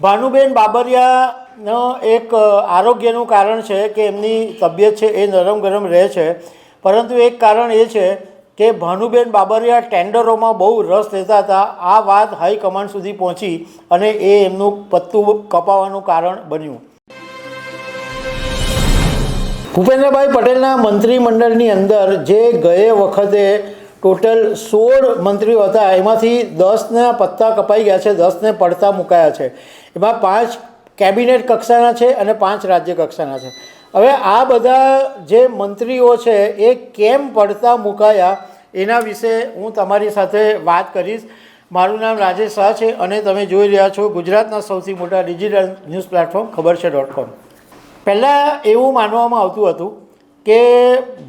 ભાનુબેન બાબરિયાનો એક આરોગ્યનું કારણ છે કે એમની તબિયત છે એ નરમ ગરમ રહે છે. પરંતુ એક કારણ એ છે કે ભાનુબેન બાબરિયા ટેન્ડરોમાં બહુ રસ લેતા હતા. આ વાત હાઈકમાન્ડ સુધી પહોંચી અને એ એમનું પત્તું કપાવવાનું કારણ બન્યું. ભૂપેન્દ્રભાઈ પટેલના મંત્રીમંડળની અંદર જે ગયે વખતે ટોટલ સોળ મંત્રીઓ હતા. એમાંથી દસના પત્તા કપાઈ ગયા છે, દસને પડતા મુકાયા છે. એમાં પાંચ કેબિનેટ કક્ષાના છે અને પાંચ રાજ્ય કક્ષાના છે. હવે આ બધા જે મંત્રીઓ છે, એ કેમ પડતા મુકાયા, એના વિશે હું તમારી સાથે વાત કરીશ. મારું નામ રાજેશ શાહ છે અને તમે જોઈ રહ્યા છો ગુજરાતના સૌથી મોટા ડિજિટલ ન્યૂઝ પ્લેટફોર્મ, ખબર છે ડોટ કોમ પહેલાં એવું માનવામાં આવતું હતું કે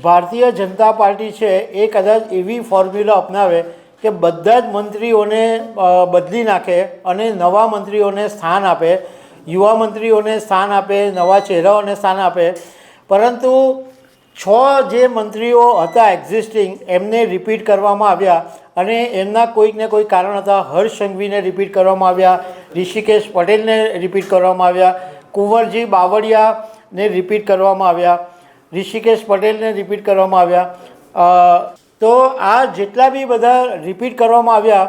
ભારતીય જનતા પાર્ટી છે એ કદાચ એવી ફોર્મ્યુલા અપનાવે કે બધા જ મંત્રીઓને બદલી નાખે અને નવા મંત્રીઓને સ્થાન આપે, યુવા મંત્રીઓને સ્થાન આપે, નવા ચહેરાઓને સ્થાન આપે. પરંતુ છ જે મંત્રીઓ હતા એક્ઝિસ્ટિંગ એમને રિપીટ કરવામાં આવ્યા અને એમના કોઈક ને કોઈ કારણ હતા. હર્ષ સંઘવીને રિપીટ કરવામાં આવ્યા, ઋષિકેશ પટેલને રિપીટ કરવામાં આવ્યા, કુંવરજી બાવળિયાને રિપીટ કરવામાં આવ્યા. ઋષિકેશ પટેલને રિપીટ કરવામાં આવ્યા. તો આ જેટલા બી બધા રિપીટ કરવામાં આવ્યા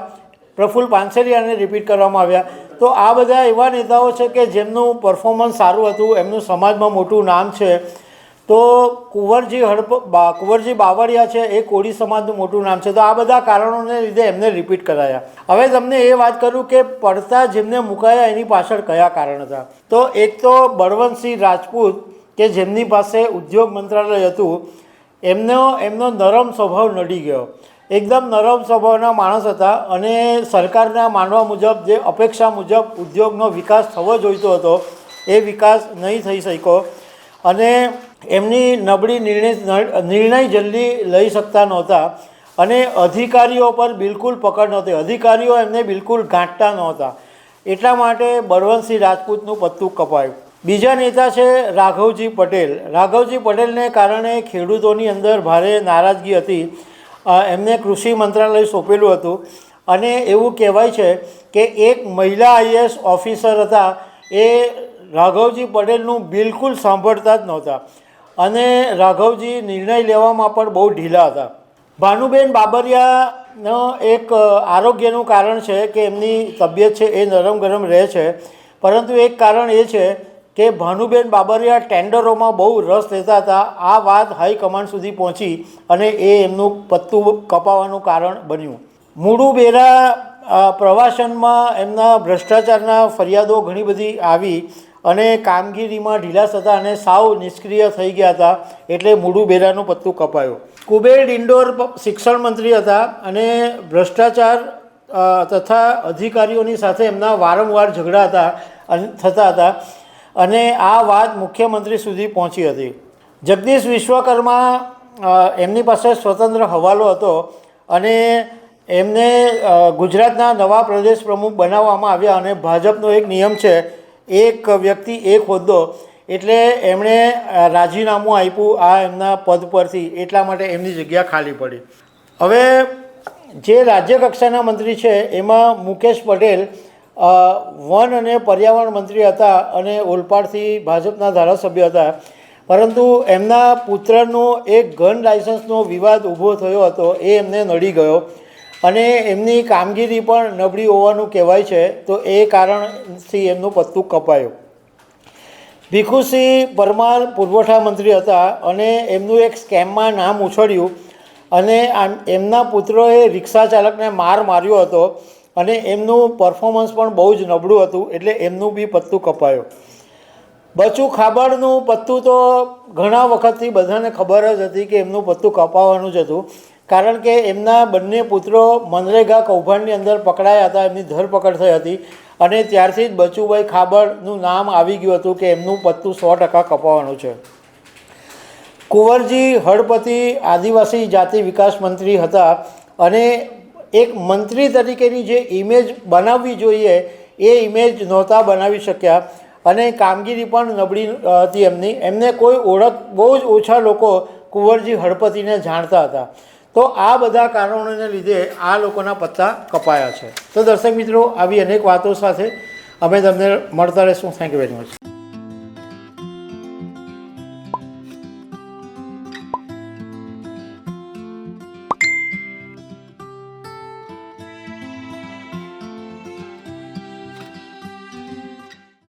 પ્રફુલ્લ પાનસેરિયાને રિપીટ કરવામાં આવ્યા. તો આ બધા એવા નેતાઓ છે કે જેમનું પરફોર્મન્સ સારું હતું, એમનું સમાજમાં મોટું નામ છે. તો કુંવરજી હડપ કુંવરજી બાવળિયા છે, એ કોળી સમાજનું મોટું નામ છે. તો આ બધા કારણોને લીધે એમને રિપીટ કરાયા. હવે તમને એ વાત કરું કે પડતા જેમને મુકાયા એની પાછળ કયા કારણ હતા? તો એક તો બળવંતસિંહ રાજપૂત કે જેમની પાસે ઉદ્યોગ મંત્રાલય હતું, એમનો એમનો નરમ સ્વભાવ નડી ગયો. એકદમ નરમ સ્વભાવના માણસ હતા અને સરકારના માનવા મુજબ, જે અપેક્ષા મુજબ ઉદ્યોગનો વિકાસ થવો જોઈતો હતો, એ વિકાસ નહીં થઈ શક્યો. અને એમની નબળી નિર્ણય નિર્ણય જલ્દી લઈ શકતા નહોતા અને અધિકારીઓ પર બિલકુલ પકડ નહોતી. અધિકારીઓ એમને બિલકુલ ગાંઠતા નહોતા. એટલા માટે બળવંતસિંહ રાજપૂતનું પત્તું કપાયું. બીજા નેતા છે રાઘવજી પટેલ. રાઘવજી પટેલને કારણે ખેડૂતોની અંદર ભારે નારાજગી હતી. એમને કૃષિ મંત્રાલય સોંપેલું હતું. અને એવું કહેવાય છે કે એક મહિલા આઈએએસ ઓફિસર હતા. એ રાઘવજી પટેલનું બિલકુલ સાંભળતા જ નહોતા. અને રાઘવજી નિર્ણય લેવામાં પણ બહુ ઢીલા હતા. ભાનુબેન બાબરિયાનો એક આરોગ્યનું કારણ છે કે એમની તબિયત છે એ નરમ ગરમ રહે છે. પરંતુ એક કારણ એ છે કે ભાનુબેન બાબરિયા ટેન્ડરોમાં બહુ રસ લેતા હતા. આ વાત હાઈકમાન્ડ સુધી પહોંચી અને એ એમનું પત્તું કપાવવાનું કારણ બન્યું. મુડુબેરા પ્રવાસનમાં એમના ભ્રષ્ટાચારના ફરિયાદો ઘણી બધી આવી અને કામગીરીમાં ઢીલાસ હતા અને સાવ નિષ્ક્રિય થઈ ગયા હતા એટલે મૂળું બેરાનું પત્તું કપાયું. કુબેર ઇન્ડોર શિક્ષણ મંત્રી હતા અને ભ્રષ્ટાચાર તથા અધિકારીઓની સાથે એમના વારંવાર ઝઘડા હતા થતા હતા. અને આ વાત મુખ્યમંત્રી સુધી પહોંચી હતી. જગદીશ વિશ્વકર્મા એમની પાસે સ્વતંત્ર હવાલો હતો અને એમને ગુજરાતના નવા પ્રદેશ પ્રમુખ બનાવવામાં આવ્યા અને ભાજપનો એક નિયમ છે, એક વ્યક્તિ, એક હોદ્દો. એટલે એમણે રાજીનામું આપ્યું આ એમના પદ પરથી, એટલા માટે એમની જગ્યા ખાલી પડી. હવે જે રાજ્ય કક્ષાના મંત્રી છે, એમાં મુકેશ પટેલ વન અને પર્યાવરણ મંત્રી હતા અને ઓલપાડથી ભાજપના ધારાસભ્ય હતા. પરંતુ એમના પુત્રનો એક ગન લાયસન્સનો વિવાદ ઊભો થયો હતો, એ એમને નડી ગયો. અને એમની કામગીરી પણ નબળી હોવાનું કહેવાય છે, તો એ કારણથી એમનું પત્તું કપાયું. ભીખુસિંહ પરમાર પુરવઠા મંત્રી હતા અને એમનું એક સ્કેમમાં નામ ઉછળ્યું અને એમના પુત્રોએ રિક્ષા ચાલકને માર માર્યો હતો. અને એમનું પરફોર્મન્સ પણ બહુ જ નબળું હતું, એટલે એમનું બી પત્તું કપાયું. બચુ ખાબડનું પત્તું તો ઘણા વખતથી બધાને ખબર જ હતી કે એમનું પત્તું કપાવવાનું જ હતું. કારણ કે એમના બંને પુત્રો મનરેગા કૌભાંડની અંદર પકડાયા હતા, એમની ધરપકડ થઈ હતી. અને ત્યારથી જ બચુભાઈ ખાબડનું નામ આવી ગયું હતું કે એમનું પત્તું સો ટકા કપાવવાનું છે. કુંવરજી હળપતિ આદિવાસી જાતિ વિકાસ મંત્રી હતા અને એક મંત્રી તરીકેની જે ઇમેજ બનાવવી જોઈએ, એ ઇમેજ નહોતા બનાવી શક્યા. અને કામગીરી પણ નબળી હતી એમની. એમને કોઈ ઓળખ, બહુ જ ઓછા લોકો કુંવરજી હળપતિને જાણતા હતા. તો આ બધા કારણોને લીધે આ લોકોના પત્તા કપાયા છે. તો દર્શક મિત્રો, આવી અનેક વાતો સાથે અમે તમને મળતા રહેશું. Thank you very much